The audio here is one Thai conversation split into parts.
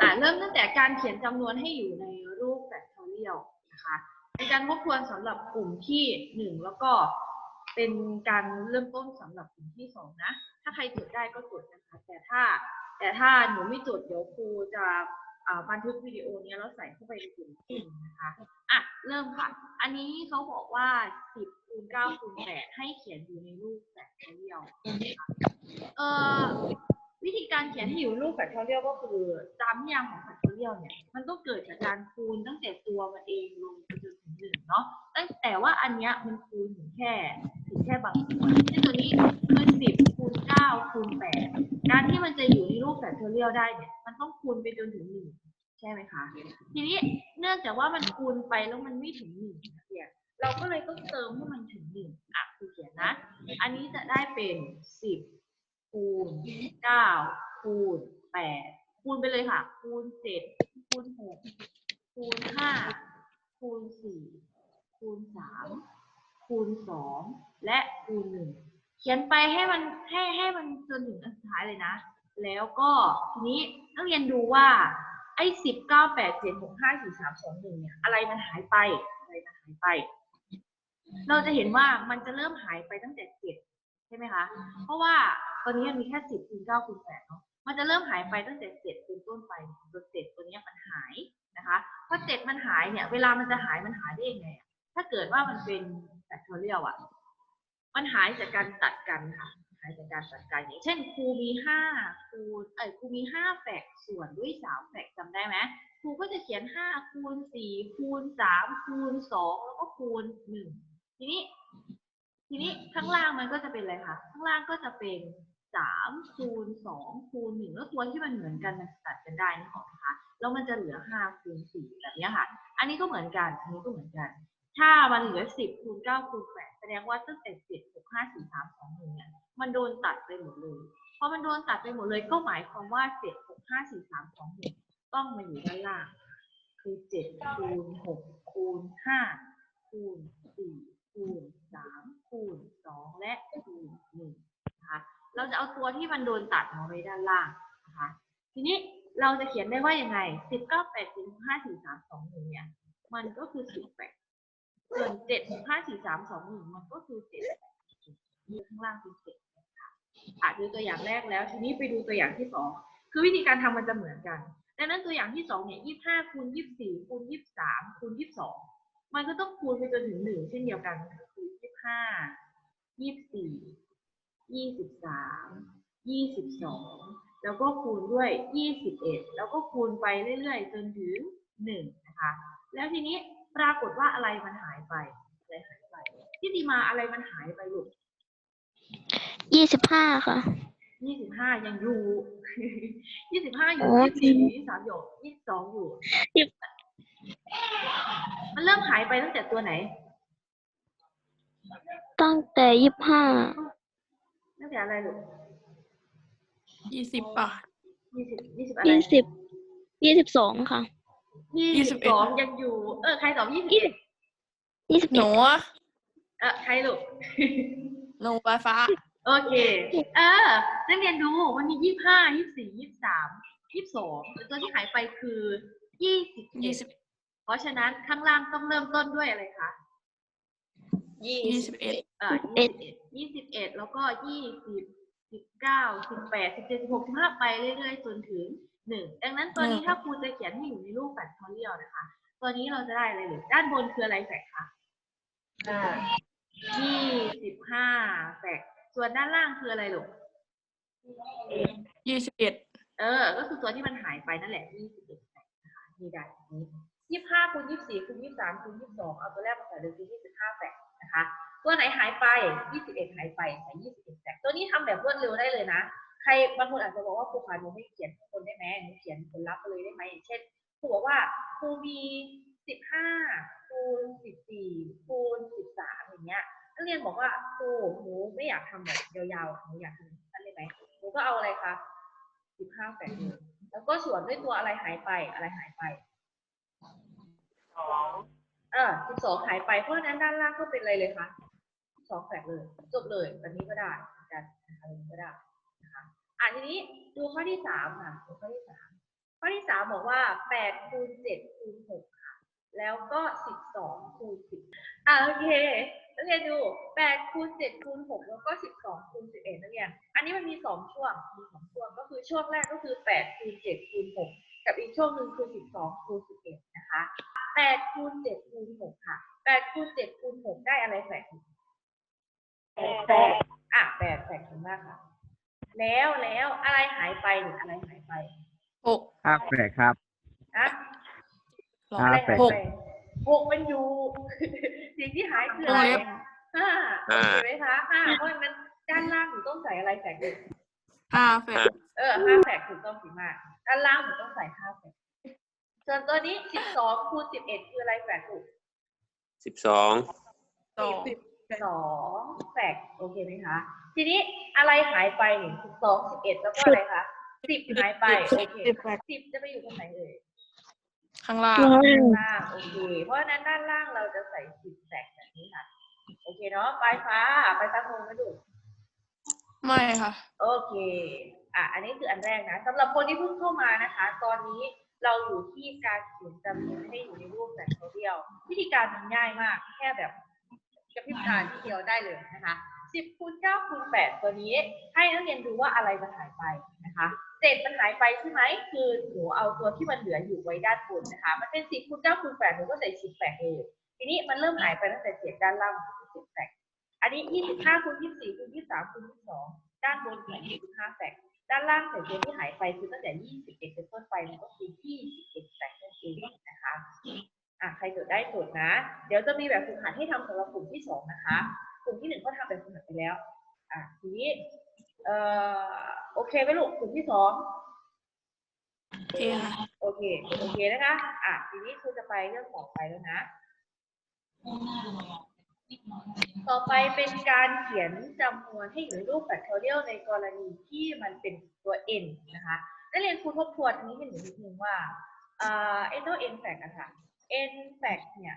อ่าเริ่มตั้งแต่การเขียนจำนวนให้อยู่ในรูปแฟกทอเรียลนะคะเป็นการทบทวนสำหรับกลุ่มที่หนึ่งแล้วก็เป็นการเริ่มต้นสำหรับกลุ่มที่สองนะ ถ้าใครจดได้ก็จดนะคะ แต่ถ้าแต่ถ้าหนูไม่จดเดี๋ยวครูจะ บันทึกวิดีโอนี้ยแล้วใส่เข้าไปในกลุ่มที่หนึ่งนะคะอะเริ่มค่ะ อันนี้เขาบอกว่า 10คูณ9คูณ8ให้เขียนอยู่ในรูปแฟกทเรียลเอ่อวิธีการเขียนให้อยู่รูปแฟกทอเรียลก็คือตามนิยามของแฟกทอเรียลเนี่ย มันต้องเกิดจากการคูณตั้งแต่ตัวมันเองลงไปจนถึงหนึ่งเนาะแต่ว่าอันเนี้ยมันคูณถึงแค่ แค่บางส่วนเช่นตัวนี้คือสิบคูณเก้าคูณแปดการที่มันจะอยู่ในรูปแฟกทอเรียลได้เนี่ยมันต้องคูณไปจนถึงหนึ่งใช่ไหมคะ ทีนี้เนื่องจากว่ามันคูณไปแล้วมันไม่ถึงหนึ่งเนี่ยเราก็เลยต้องเติมให้มันถึงหนึ่งอะคือเขียนนะ อันนี้จะได้เป็นสิบคูณเก้าคูณแปดคูณไปเลยค่ะ คูณเจ็ดคูณหกคูณห้าคูณสี่คูณสาม คูณสองและคูณหนึ่งเขียนไปให้มันให้ให้มันจนถึงอันสุดท้ายเลยนะ แล้วก็ทีนี้นักเรียนดูว่าไอ้สิบเก้าแปดเจ็ดหกห้าสี่สามสองหนึ่งเนี่ยอะไรมันหายไปอะไรมันหายไป เราจะเห็นว่ามันจะเริ่มหายไปตั้งแต่เจ็ดใช่ไหมคะ เพราะว่าตอนนี้มันมีแค่สิบคูณเก้าคูณแปดเนาะมันจะเริ่มหายไปตั้งแต่เจ็ดเป็นต้นไปจนเจ็ดตัวเนี้ยมันหายนะคะพอเจ็ดมันหายเนี่ย เวลามันจะหายมันหายได้ยังไงถ้าเกิดว่ามันเป็น แฟกทอเรียลอะ มันหายจากการตัดกันค่ะ หายจากการตัดกันอย่างเช่นครูมีห้าคูณเอ้ยครูมีห้าแฟกส่วนด้วยสามแฟกจำได้ไหมครูก็จะเขียนห้าคูณสี่คูณสามคูณสองแล้วก็คูณหนึ่งทีนี้ ทีนี้ข้างล่างมันก็จะเป็นอะไรคะข้างล่างก็จะเป็นสามคูณสองคูณหนึ่งแล้วตัวที่มันเหมือนกันมันตัดกันได้นะคะแล้วมันจะเหลือห้าคูณสี่แบบนี้ค่ะ อันนี้ก็เหมือนกัน อันนี้ก็เหมือนกัน ถ้ามันเหลือสิบคูณเก้าคูณแปดแสดงว่าตั้งแต่เจ็ดหกห้าสี่สามสองหนึ่งเนี่ยมันโดนตัดไปหมดเลยพอมันโดนตัดไปหมดเลยก็หมายความว่าเจ็ดหกห้าสี่สามสองหนึ่งต้องมาอยู่ด้านล่าง คือเจ็ดคูณหกคูณห้าคูณสี่คูณสามคูณสองและคูณหนึ่งนะคะเราจะเอาตัวที่มันโดนตัดมาไว้ด้านล่างนะคะทีนี้เราจะเขียนได้ว่ายังไงสิบเก้าแปดสิบห้าสี่สามสองหนึ่งเนี่ยมันก็คือสิบแปด ส่วนเจ็ดห้าสี่สามสองหนึ่งมันก็คือเจ็ดแปดนี่ข้างล่างคือเจ็ดนะคะอะดูตัวอย่างแรกแล้ว ทีนี้ไปดูตัวอย่างที่สองคือวิธีการทำมันจะเหมือนกันดังนั้นตัวอย่างที่สองเนี่ยยี่ห้าคูณยี่สี่คูณยี่สามคูณยี่สองมันก็ต้องคูณไปจนถึงหนึ่งเช่นเดียวกันคือยี่ห้ายี่สี่ยี่สิบสามยี่สิบสองแล้วก็คูณด้วยยี่สิบเอ็ดแล้วก็คูณไปเรื่อยๆ จนถึงหนึ่งนะคะ แล้วทีนี้ ปรากฏว่าอะไรมันหายไปอะไรหายไปที่ดีมาอะไรมันหายไปลูกยี่สิบห้าค่ะยี่สิบห้ายังอยู่ยี่สิบห้าอยู่โอ้ยี่สิบสี่ยี่สิบสามอยู่ยี่สิบสองอยู่ยี่สิบมันเริ่มหายไปตั้งแต่ตัวไหน ตั้งแต่ยี่สิบห้าตั้งแต่อะไรลูกยี่สิบป่ะยี่สิบยี่สิบอะไรยี่สิบยี่สิบสองค่ะ ยี่สิบสองยังอยู่ เออ ใครตอบยี่สิบเอ็ดยี่สิบหเอ็ดนูอะเออใครลูกหนูปลายฟ้า โอเค เออนักเรียนดูมันมียี่ห้ายี่สี่ยี่สามยี่สองตัวที่หายไปคือยี่สิบยี่สิบเพราะฉะนั้นข้างล่างต้องเริ่มต้นด้วยอะไรคะยี่สิบเอ็ดเอ่อยี่สิบเอ็ดยี่สิบเอ็ดแล้วก็ยี่สิบสิบเก้าสิบแปดสิบเจ็ดสิบหกสิบห้าไปเรื่อยๆจนถึง หนึ่งดังนั้นตัวนี้ถ้าครูจะเขียนให้อยู่ในรูปแฟกทอเรียลนะคะ ตัวนี้เราจะได้อะไรหรือด้านบนคืออะไรแฟกคะยี่สิบห้าแฟกส่วนด้านล่างคืออะไรลูกยี่สิบเอ็ดเออ ก็คือตัวที่มันหายไปนั่นแหละยี่สิบเอ็ดแฟกนะคะนี่ได้แบบนี้ยี่ห้าคูณยี่สี่คูณยี่สามคูณยี่สองเอาตัวแรกมาใส่เลยคือยี่สิบห้าแฟกนะคะ ตัวไหนหายไป21หายไปใส่21แตกตัวนี้ทำแบบรวดเร็วได้เลยนะใค รบางคนอาจจะบอกว่าครูขาหนูไม่เขียนคนได้ไหมหนูเขียนผลลัพธ์ไปเลยได้ไหมอย่างเช่นครูบอกว่าครูมี15คูณ14คูณ13อย่างเงี้ยนักเรียนบอกว่าครูหนูไม่อยากทำแบบยาวๆอะหนูอยากทำสั้นได้ไหมหนูก็เอาอะไรคะ15แปดเลยแล้วก็ส่วนด้วยตัวอะไรหายไปอะไรหายไปเออ12หายไปเพราะฉะนั้นด้านล่างก็เป็นอะไรเลยคะสองแฝดเลย จบเลยแบบนี้ก็ได้เหมือนกันนะคะแบบนี้ก็ได้นะคะ อะทีนี้ดูข้อที่สามค่ะดูข้อที่สามข้อที่สามบอกว่าแปดคูณเจ็ดคูณหกค่ะ แล้วก็สิบสองคูณสิบอะโอเคนักเรียนดูแปดคูณเจ็ดคูณหกแล้วก็สิบสองคูณสิบเอ็ดนักเรียนอันนี้มันมีสองช่วงมีสองช่วงก็คือช่วงแรกก็คือแปดคูณเจ็ดคูณหกกับอีกช่วงหนึ่งคือสิบสองคูณสิบเอ็ดนะคะแปดคูณเจ็ดคูณหกค่ะแปดคูณเจ็ดคูณหกได้อะไรแฝดอีกแปดอะแปดแฝดถึงมากค่ะ แล้วแล้วอะไรหายไปหรืออะไรหายไปหกห้าแฝดครับนะลองห้าอะไรแฝหายดไปหกมันอยู่ สิ่งที่หายคืออะไรวงเล็บห้าเห็นไหมคะห้าเพราะฉะนั้นด้านล่างหนูต้องใส่อะไรแฝดอีกห้าแฝดเออห้าแฝกถูกต้องสิมาก ด้านล่างหนูต้องใส่ห้าแฝกส่วนตัวนี้สิบสองคูณสิบเอ็ดคืออะไรแฝกถูกสิบสองสอง สองแฝกโอเคไหมคะ ทีนี้อะไรหายไปหนึ่งสิบสองสิบเอ็ดแล้วก็อะไรคะสิบหายไปโอเคสิบแฝดสิบจะไปอยู่ตรงไหนเอ่ยข้างล่างข้างล่างด้านล่างโอเคเพราะฉะนั้นด้านล่างเราจะใส่สิบแฝกแบบนี้ค่ะ โอเคเนาะปลายฟ้าปลายฟ้างงไหมลูกไม่ค่ะ โอเค อะ อันนี้คืออันแรกนะสำหรับคนที่เพิ่งเข้ามานะคะ ตอนนี้เราอยู่ที่การเขียนจำนวนให้อยู่ในรูปแบบเดียว วิธีการมันง่ายมาก แค่แบบก ระพริบตาทีเดียวได้เลยนะคะ10คูณ9คูณ8ตัวนี้ ให้นักเรียนดูว่าอะไรมันหายไปนะคะเศษมันหายไปใช่ไหมคือหนูเอาตัวที่มันเหลืออยู่ไว้ด้านบนนะคะ มันเป็น10คูณ9คูณ8หนูก็ใส่10แปดเลยทีนี้มันเริ่มหายไปตั้งแต่เศษด้านล่างก็คือ10แปดอันนี้25คูณ24คูณ23คูณ22ด้านบนใส่25แฝกด้านล่างใส่ตัวที่หายไปคือตั้งแต่21เป็นต้นไปมันก็คือ21แฝกนั่นเองนะคะ อะใครจดได้จดนะ เดี๋ยวจะมีแบบฝึกหัดให้ทำสำหรับกลุ่มที่สองนะคะ กลุ่มที่หนึ่งก็ทำแบบฝึกหัดไปแล้ว อะทีนี้เอ่อโอเคไหมลูกกลุ่มที่สองโอเคค่ะโอเคโอเคนะคะ อะทีนี้ครูจะไปเรื่องต่อไปแล้วนะ ต่อไปเป็นการเขียนจำนวนให้อยู่ในรูปแฟกทอเรียลในกรณีที่มันเป็นตัว n นะคะนักเรียนครูทบทวนอันนี้ให้หนูนิดนึงว่าเอ่อไอ้ตัว n fact อะค่ะ n fact เนี่ย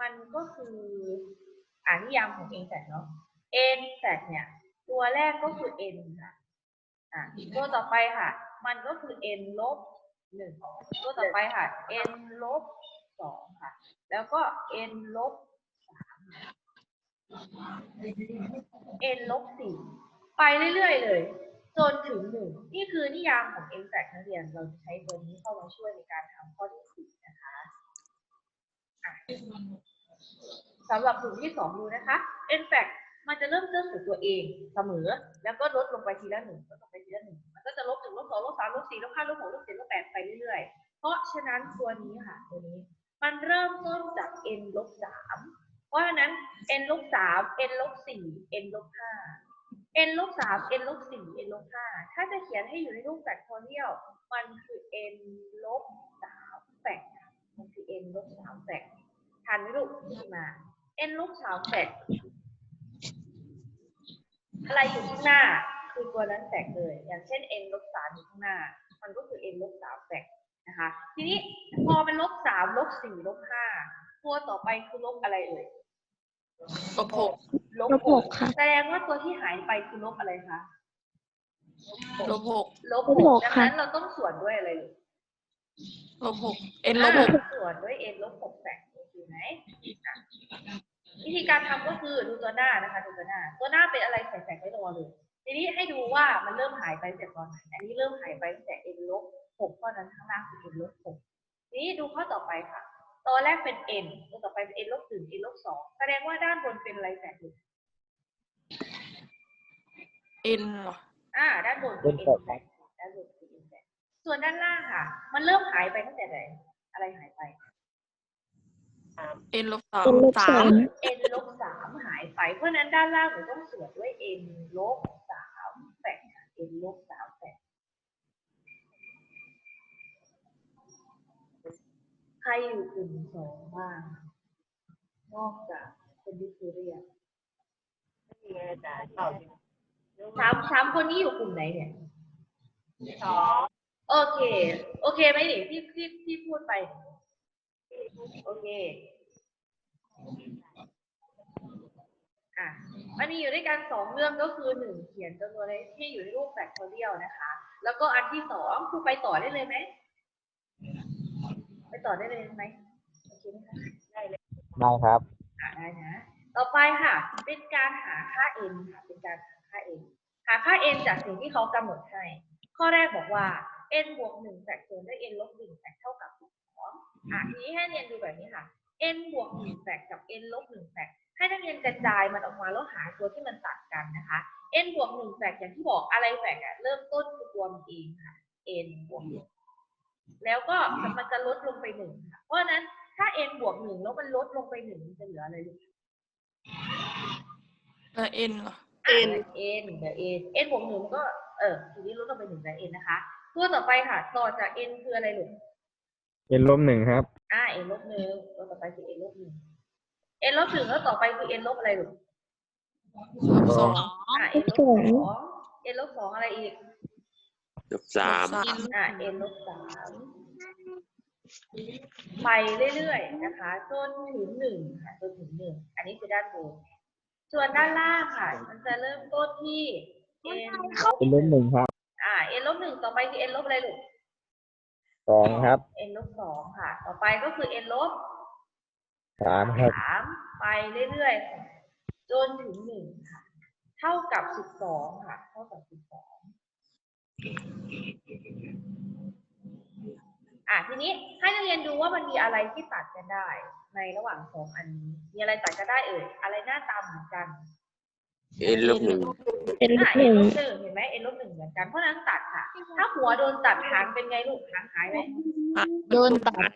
มันก็คืออ่านนิยามของ n fact เนาะ n fact เนี่ย ตัวแรกก็คือ n ค่ะอะตัวต่อไปค่ะ มันก็คือ n ลบหนึ่งตัวต่อไปค่ะ n ลบสองค่ะ แล้วก็ n ลบสาม n ลบสี่ไปเรื่อยๆเลยจนถึงหนึ่งนี่คือนิยามของ n fact นักเรียนเราจะใช้ตัวนี้เข้ามาช่วยในการทำข้อที่สี่ สำหรับกลุ่มที่สองดูนะคะ n fact มันจะเริ่มต้นจากตัวเองเสมอ แล้วก็ลดลงไปทีละหนึ่งลดลงไปทีละหนึ่งมันก็จะลบหนึ่งลบสองลบสามลบสี่ลบห้าลบหกลบเจ็ดลบแปดไปเรื่อยๆ เพราะฉะนั้นตัวนี้ค่ะตัวนี้ มันเริ่มต้นจาก n ลบสามเพราะฉะนั้น n ลบสาม n ลบสี่ n ลบห้า n ลบสาม n ลบสี่ n ลบห้าถ้าจะเขียนให้อยู่ในรูปแฟกทอเรียลมันคือ n ลบสามแฟกมันคือ n ลบสามแฟก ทันไหมลูกนี่มา n ลบสามแฟกอะไรอยู่ข้างหน้า คือตัวนั้นแฟกเลย อย่างเช่น n ลบสามอยู่ข้างหน้า มันก็คือ n ลบสามแฟกนะคะ ทีนี้พอเป็นลบสามลบสี่ลบห้าตัวต่อไปคือลบอะไรเอ่ยลบหกลบลบหหกกค่ะ แสดงว่าตัวที่หายไปคือลบอะไรคะลบหกลบลบหหกกดังค่ะนั้นเราต้องส่วนด้วยอะไรลูกลบหกเอ็นลบหกอ่าส่วนด้วย n ลบหกแฝงโอเคไหมอะวิธี การทำก็คือดูตัวหน้านะคะดูตัวหน้า ตัวหน้าเป็นอะไรใส่แฝงไว้รอเลย ทีนี้ให้ดูว่ามันเริ่มหายไปตั้งแต่ตอนไหนอันนี้เริ่มหายไปตั้งแต่ n ลบหกเพราะฉะนั้นข้างล่างคือ n ลบหกทีนี้ดูข้อต่อไปค่ะ ตัวแรกเป็น n ตัวต่อไปเป็น n ลบหนึ่ง n ลบสองแสดงว่าด้านบนเป็นอะไรแฝงอยู่เอ็นเหรออ่าด้านบนคือ n แฝงด้านบนคือ n แฝงส่วนด้านล่างค่ะ มันเริ่มหายไปตั้งแต่ไหนอะไรหายไป เอ็นลบสามเป็นลบสาสามม n ลบสามหายไป เพราะฉะนั้นด้านล่างหนูต้องส่วนด้วย n ลบสามแฝงค่ะ n ลบสามแฝงใครอยู่กลุ่มสองบ้าง นอกจากคนที่คือเรียนสามสามคนนี้อยู่กลุ่มไหนเนี่ยสองโอเค โอเคไหมนี่ที่ที่ที่พูดไป โอเค อะ มันมีอยู่ด้วยกันสองเรื่องก็คือหนึ่งเขียนจำนวนเลขที่อยู่ในรูปแฟกทอเรียลนะคะ แล้วก็อันที่สองครูไปต่อได้เลยไหม ไปต่อได้เลยไหมโอเคไหมคะได้เลยได้ครับหาได้นะ ต่อไปค่ะ เป็นการหาค่า n ค่ะ เป็นการหาค่า n หาค่า n จากสิ่งที่เขากำหนดให้ ข้อแรกบอกว่า n บวกหนึ่งแฝกส่วนด้วย n ลบหนึ่งแฝกเท่ากับส องอะทีนี้ให้เรียนดูแบบนี้ค่ะ n บวกหนึ่งแฝกกับ n ลบหนึ่งแฝกให้นักเรียนกระจายมันออกมาแล้วหาตัวที่มันตัดกันนะคะ n บวกหนึ่งแฝกอย่างที่บอกอะไรแฝกอะเริ่มต้นคือตัวมันเองค่ะ n บวกหนึ่งแล้วก็มันจะลดลงไปหนึ่งค่ะ เพราะฉะนั้นถ้า n บวกหนึ่งแล้วมันลดลงไปหนึ่งมันจะเหลืออะไรลูกแล้วเอ็นเหรอเอ็นเอ็นเดี๋ยวเอ็นเอ็นบวกหนึ่งก็เออทีนี้ลดลงไปหนึ่งแต่เอ็นนะคะ ตัวต่อไปค่ะ ต่อจากเอ็นคืออะไรลูก เอ็นลบหนึ่งครับ อ่าเอ็นลบหนึ่งตัวต่อไปคือเอ็นลบหนึ่งเอ็นลบหนึ่งแล้วต่อไปคือเอ็นลบอะไรลูกลบสองอ่าเอ็นลบสองเอ็นลบสองอะไรอีกลบสามลบสามอ่าเอ็นลบสามไปเรื่อยๆนะคะจนถึงหนึ่งค่ะจนถึงหนึ่งอันนี้คือด้านบนส่วนด้านล่างค่ะ มันจะเริ่มต้นที่ n เอ็นลบหนึ่งครับ อ่า n ลบหนึ่งต่อไปคือ n ลบอะไรลูก สองครับ n ลบสองค่ะ ต่อไปก็คือ n ลบสามครับสามไปเรื่อยๆค่ะจนถึงหนึ่งค่ะ เท่ากับสิบสองค่ะ เท่ากับสิบสองอะทีนี้ให้นักเรียนดูว่ามันมีอะไรที่ตัดกันได้ ในระหว่างสองอันนี้ มีอะไรตัดกันได้เอ่ยอะไรหน้าตามเหมือนกัน เอ็นลบหนึ่งเป็นลอะบ n หนึ่งลบหนึ่งเห็นไหม n ลบหนึ่งเหมือนกันเพราะฉะนั้นตัดค่ะ ถ้าหัวโดนตัดหางเป็นไงลูกหางหายไหมโดนตัด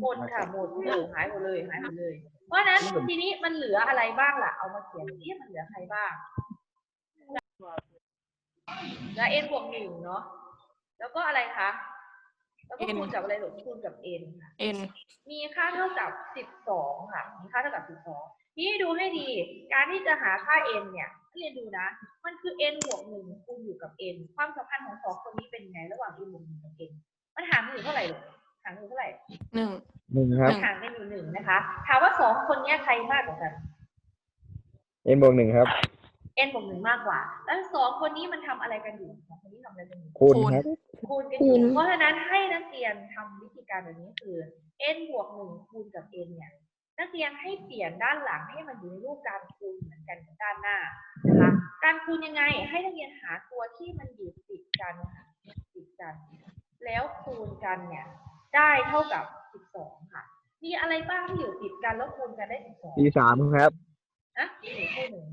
หมดค่ะหมดเออหายหมดเลยหายหมดเลย เพราะฉะนั้นทีนี้มันเหลืออะไรบ้างล่ะเอามาเขียนนี่มันเหลือใครบ้างเหลือ n บวกหนึ่งเนาะแล้วก็อะไรคะ แล้วก็ n คูณกับอะไรหรอคูณกับ n ค่ะเอ็นมีค่าเท่ากับสิบสองค่ะ มีค่าเท่ากับสิบสองทีนี้ดูให้ดี การที่จะหาค่า n เนี่ยให้เรียนดูนะ มันคือ n บวกหนึ่งคูณอยู่กับ n ความสัมพันธ์ของสองคนนี้เป็นยังไง ระหว่าง n บวกหนึ่งกับ n มันห่างกันอยู่เท่าไหร่ลูกห่างกันอยู่เท่าไหร่หนึ่งหนึ่งครับห่างกันอยู่หนึ่งนะคะ ถามว่าสองคนเนี้ยใครมากกว่ากันเอ็นบวกหนึ่งครับ เอ็นบวกหนึ่งมากกว่า แล้วสองคนนี้มันทำอะไรกันอยู่สองคนนี้ทำอะไรกันอยู่คูณครับคูณกันอยู่เพราะฉะนั้นให้นักเรียนทำวิธีการแบบนี้คือ n บวกหนึ่งคูณกับ n เนี่ยนักเรียนให้เปลี่ยนด้านหลังให้มันอยู่ในรูปการคูณเหมือนกันกับด้านหน้านะคะการคูณยังไงให้นักเรียนหาตัวที่มันอยู่ติดกันค่ะติดกัน แล้วคูณกันเนี่ยได้เท่ากับ 12 ค่ะ มีอะไรบ้างที่อยู่ติดกันแล้วคูณกันได้ 12ทีสามครับนะมีอยู่คู่หนึ่ง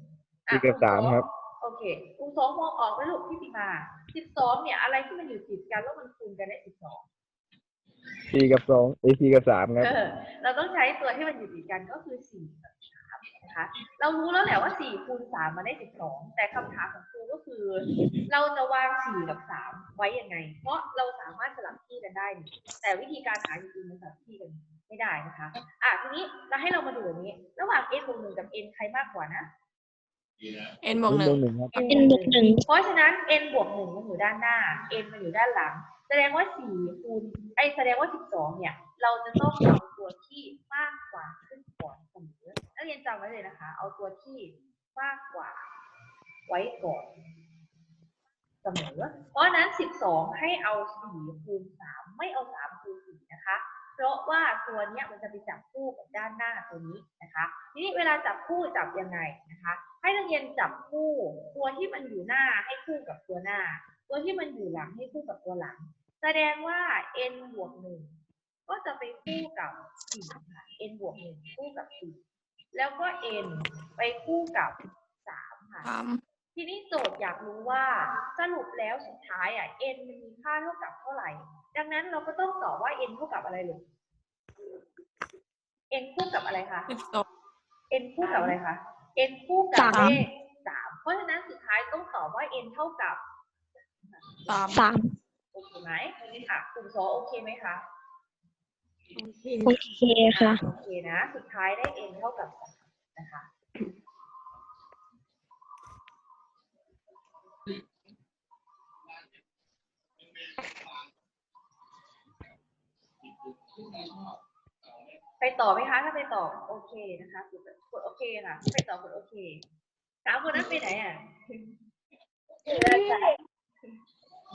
สี่กับสามครับ โอเคคูณสองมองออกไหมลูกพี่ปีมา12เนี่ย อะไรที่มันอยู่ติดกันแล้วมันคูณกันได้12สี่กับสองเอสี่กับสามครับ เออ เราต้องใช้ตัวที่มันอยู่ติดกันก็คือ4กับ3นะคะเรารู้แล้วแหละว่า4คูณ3มันได้12แต่คำถามของครูก็คือ เราจะวาง4กับ3ไว้ยังไง เพราะเราสามารถสลับที่กันได้นี่แต่วิธีการหาจริงๆมันสลับที่กันไม่ได้นะคะ อะทีนี้เราให้เรามาดูอย่างนี้ ระหว่าง n บวก1กับ n ใครมากกว่านะ เอ็นบวกเอ็นหนึ่บงวกหนึ่งครับเป็นบวกหนึ่งเพราะฉะนั้น n บวกหนึ่งมันอยู่ด้านหน้า n มันอยู่ด้านหลัง แสดงว่าสี่คูณไอยแสดงว่าสิบสองเนี่ย เราจะต้องเอาตัวที่มากกว่าขึ้นก่อนเสมอนักเรียนจำไว้เลยนะคะ เอาตัวที่มากกว่า ไว้ก่อนเสมอ เพราะฉะนั้นสิบสองให้เอาสี่คูณสามไม่เอาสามคูณสี่นะคะเพ ราะว่าตัวเนี้ยมันจะไปจับคู่กับด้านหน้าตัวนี้นะคะทีนี้เวลาจับคู่จับยังไงนะคะ ให้นักเรียนจับคู่ ตัวที่มันอยู่หน้าให้คู่กับตัวหน้า ตัวที่มันอยู่หลังให้คู่กับตัวหลัง แสดงว่า n บวกหนึ่งก็จะไปคู่กับสี่ค่ะ n บวกหนึ่งคู่กับสี่แล้วก็ n ไปคู่กับสามค่ะสามทีนี้โจทย์อยากรู้ว่าสรุปแล้วสุดท้ายอะ n มันมีค่าเท่ากับเท่าไหร่ ดังนั้นเราก็ต้องตอบว่า n เท่ากับอะไรลูก n คู่กับอะไรคะ สิบสอง n คู่กับอะไรคะ n คู่กับสาม เลขสามเพราะฉะนั้นสุดท้ายต้องตอบว่า n เท่ากับ สามสามโอเคไหมอะกลุ่มสองโอเคไหมคะ โอเคค่ะ โอเคนะ สุดท้ายได้ n เท่ากับสามนะคะ ไปต่อไหมคะ ถ้าไปต่อโอเคนะคะกดกดโอเคค่ะไปต่อกดโอเคสามคนนั้นไปไหนอะ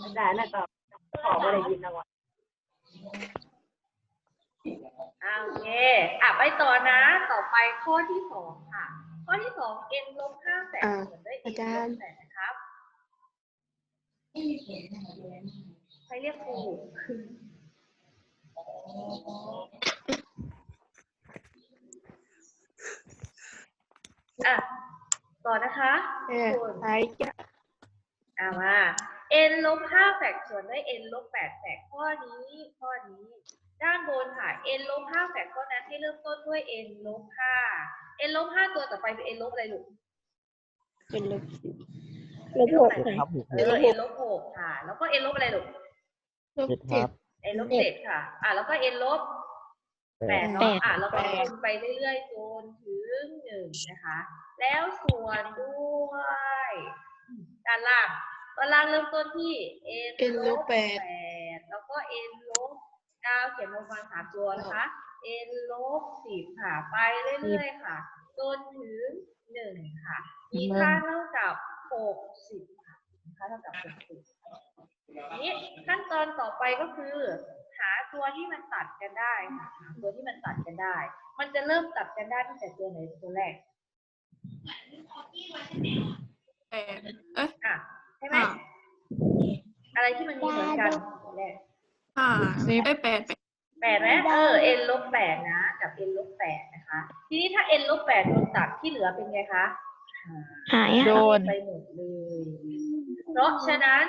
อาจารย์น่ะตอบขอไม่ได้ยินนะวะอ่าโอเคอะไปต่อนะ ต่อไปข้อที่สองค่ะ ข้อที่สอง n ลบห้าแสนส่วนด้วย n ลบแสนนะครับใครเรียกครู อะต่อนะคะเออใช่จ้ะอ่ามา n ลบห้าแฝกส่วนด้วย n ลบแปดแฝกข้อนี้ข้อนี้ ด้านบนค่ะ n ลบห้าแฝกข้อนั้นให้เริ่มต้นด้วย n ลบห้า n ลบห้าตัวต่อไปเป็น n ลบอะไรลูกเป็นลบสิบลบหกเจ็ดครับหกเออ n ลบหกค่ะ แล้วก็ n ลบอะไรลูกลบเจ็ดคเจ็รัดบ n ลบเจ็ดค่ะ อะแล้วก็ n ลบ แปแปดดแปเนาะดอะแล้วก็แปดคูณไปเรื่อยๆจนถึงหนึ่งนะคะ แล้วส่วนด้วยด้านล่างด้านล่างเริ่มต้นที่ n นลบแปดแปดแล้วก็ n ลบเก้าเขียนลงมาสามตัวนะคะ n ลบสิบค่ะ ไปเรื่อยๆค่ะ จนถึงหนึ่งค่ะ มีค่าเท่ากับหกสิบค่ะมีค่าเท่ากับหกสิบทีนี้ขั้นตอนต่อไปก็คือ หาตัวที่มันตัดกันได้ค่ะหาตัวที่มันตัดกันได้ มันจะเริ่มตัดกันได้ตั้งแต่ตัวไหนตัวแรกแปดเอ๊ะอะใช่ไหมอะอะไรที่มันมีเหมือนกันตัวแรกห้าเอ้ยแปดแปดแปดไหมเออ n ลบแปดนะ กับ n ลบแปดนะคะ ทีนี้ถ้า n ลบแปดโดนตัดที่เหลือเป็นไงคะหายอะโดนไปหมดเลย เพราะฉะนั้น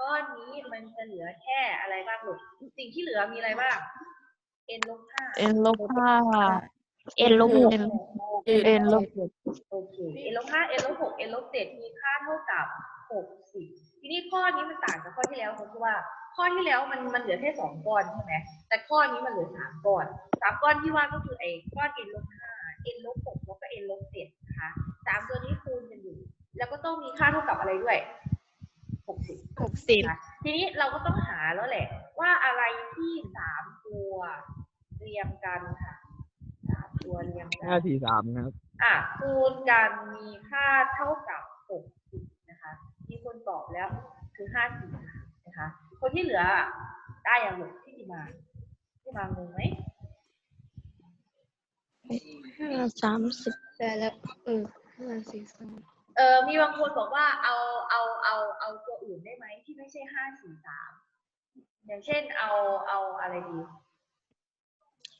ก้อนนี้มันจะเหลือแค่อะไรบ้างลูกสิ่งที่เหลือมีอะไรบ้าง n ลบห้าเอ็นลบห้าเอ็นลบหกเจ็ดเอ็นลบหกโอเค n ลบห้า n ลบหก n ลบเจ็ดมีค่าเท่ากับหกสิบทีนี้ข้อนี้มันต่างกับข้อที่แล้วตรงที่ว่า ข้อที่แล้วมันมันเหลือแค่สองก้อนใช่ไหมแต่ข้อนี้มันเหลือสามก้อนสามก้อนที่ว่าก็คือไอ้ก้อน n ลบห้า n ลบหกแล้วก็ n ลบเจ็ดนะคะสามตัวนี้คูณกันอยู่ แล้วก็ต้องมีค่าเท่ากับอะไรด้วยหกสิบห กสิบนะคะทีนี้เราก็ต้องหาแล้วแหละ ว่าอะไรที่สามตัวเรียงกันค่ะสามตัวเรียงกัห้านสี่สามนะครับ อะคูณกันมีค่าเท่ากับหกสิบนะคะ มีคนตอบแล้วคือห้าสิบนะคะ คนที่เหลือได้อย่างหมดที่ดีมาที่มางงไหมห้าสามสิบได้แล้วเออห้าสี่สามเออมีบางคนบอกว่าเอาเอาเอาเอาตัวอื่นได้ไหมที่ไม่ใช่ห้าสี่สามอย่างเช่นเอาเอาอะไรดี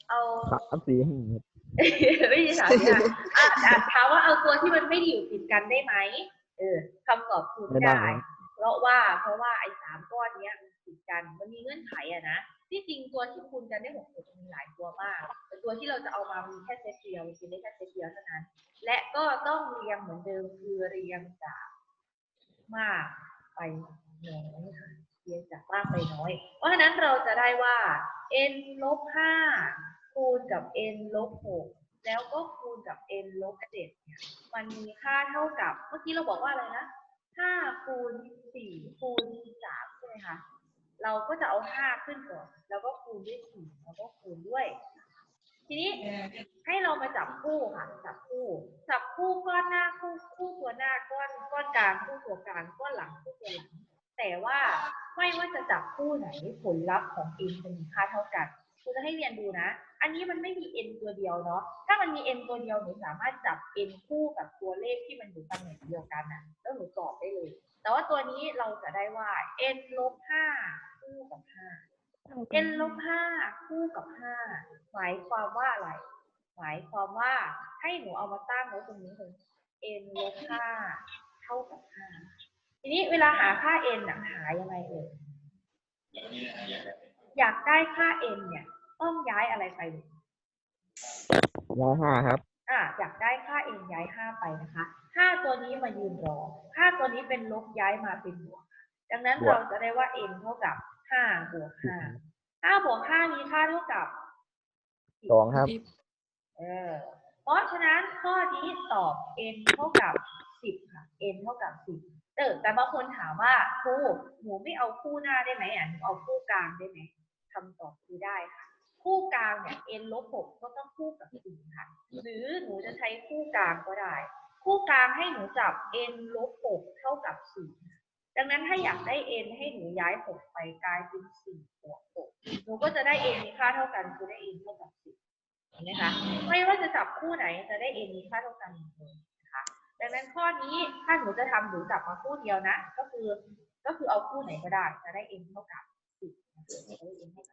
เอาสามสี่ห้าครับไม่ใช่สามเนี่ยอะอะถามว่าเอาตัวที่มันไม่ได้อยู่ติดกันได้ไหมเออคำตอบคือไม่ไม่ได้ได้ เพราะว่าเพราะว่าไอ้สามก้อนเนี้ยมันติดกันมันมีเงื่อนไขอะนะ ที่จริงตัวที่คูณกันได้หกสิบมีหลายตัวมาก แต่ตัวที่เราจะเอามามีแค่เซตเดียวมีได้แค่เซตเดียวเท่านั้น และก็ต้องเรียงเหมือนเดิมคือเรียงจากมากไปน้อยค่ะ เรียงจากมากไปน้อย เพราะฉะนั้นเราจะได้ว่า n ลบห้าคูณกับ n ลบหกแล้วก็คูณกับ n ลบเจ็ดเนี่ย มันมีค่าเท่ากับ เมื่อกี้เราบอกว่าอะไรนะห้าคูณสี่คูณสามใช่ไหมคะ เราก็จะเอาห้าขึ้นก่อน แล้วก็คูณด้วยสี่แล้วก็คูณด้วย ทีนี้ให้เรามาจับคู่ค่ะ จับคู่ จับคู่ก้อนหน้าคู่คู่ตัวหน้าก้อนก้อนกลางคู่ตัวกลางก้อนหลังคู่ตัวหลัง แต่ว่าไม่ว่าจะจับคู่ไหนผลลัพธ์ของ n จะมีค่าเท่ากันครูจะให้เรียนดูนะ อันนี้มันไม่มี n ตัวเดียวเนาะ ถ้ามันมี n ตัวเดียวหนูสามารถจับ n คู่กับตัวเลขที่มันอยู่ตำแหน่งเดียวกันนะแล้วหนูตอบได้เลย แต่ว่าตัวนี้เราจะได้ว่า n ลบห้า คู่กับห้า n ลบห้าคู่กับห้าหมายความว่าอะไร หมายความว่าให้หนูเอามาตั้งไว้ตรงนี้เลย n ลบห้าเท่ากับห้าทีนี้เวลาหาค่า n น่ะหายังไงเอ่ยอยากได้ค่า n เนี่ย ต้องย้ายอะไรไปลูกร้อยห้าครับ อะอยากได้ค่า n ย้ายห้าไปนะคะห้าตัวนี้มายืนรอห้าตัวนี้เป็นลบย้ายมาเป็นบวกดังนั้นบวกเราจะได้ว่า n เท่ากับ ห้าบวกห้าห้าบวกห้ามีค่าเท่ากับสองครับสิบเออ เพราะฉะนั้นข้อนี้ตอบ n เท่ากับสิบค่ะ n เท่ากับสิบเออแต่บางคนถามว่าครูหนูไม่เอาคู่หน้าได้ไหมอะหนูเอาคู่กลางได้ไหมคำตอบคือได้ค่ะ คู่กลางเนี่ย n ลบหกก็ต้องคู่กับสี่ค่ะ หรือหนูจะใช้คู่กลางก็ได้ คู่กลางให้หนูจับ n ลบหกเท่ากับสี่ ดังนั้นถ้าอยากได้ n ให้หนูย้ายหกไปกลายเป็นสี่บวกหกหนูก็จะได้ n มีค่าเท่ากันคือได้ n เท่ากับสี่เห็นไหมคะไม่ว่าจะจับคู่ไหนจะได้ n มีค่าเท่ากันเลยนะคะดังนั้นข้อนี้ถ้าหนูจะทำหนูจับมาคู่เดียวนะ ก็คือก็คือเอาคู่ไหนก็ได้จะได้ n เท่ากับสิบนะคะจะได้ n เท่ากับ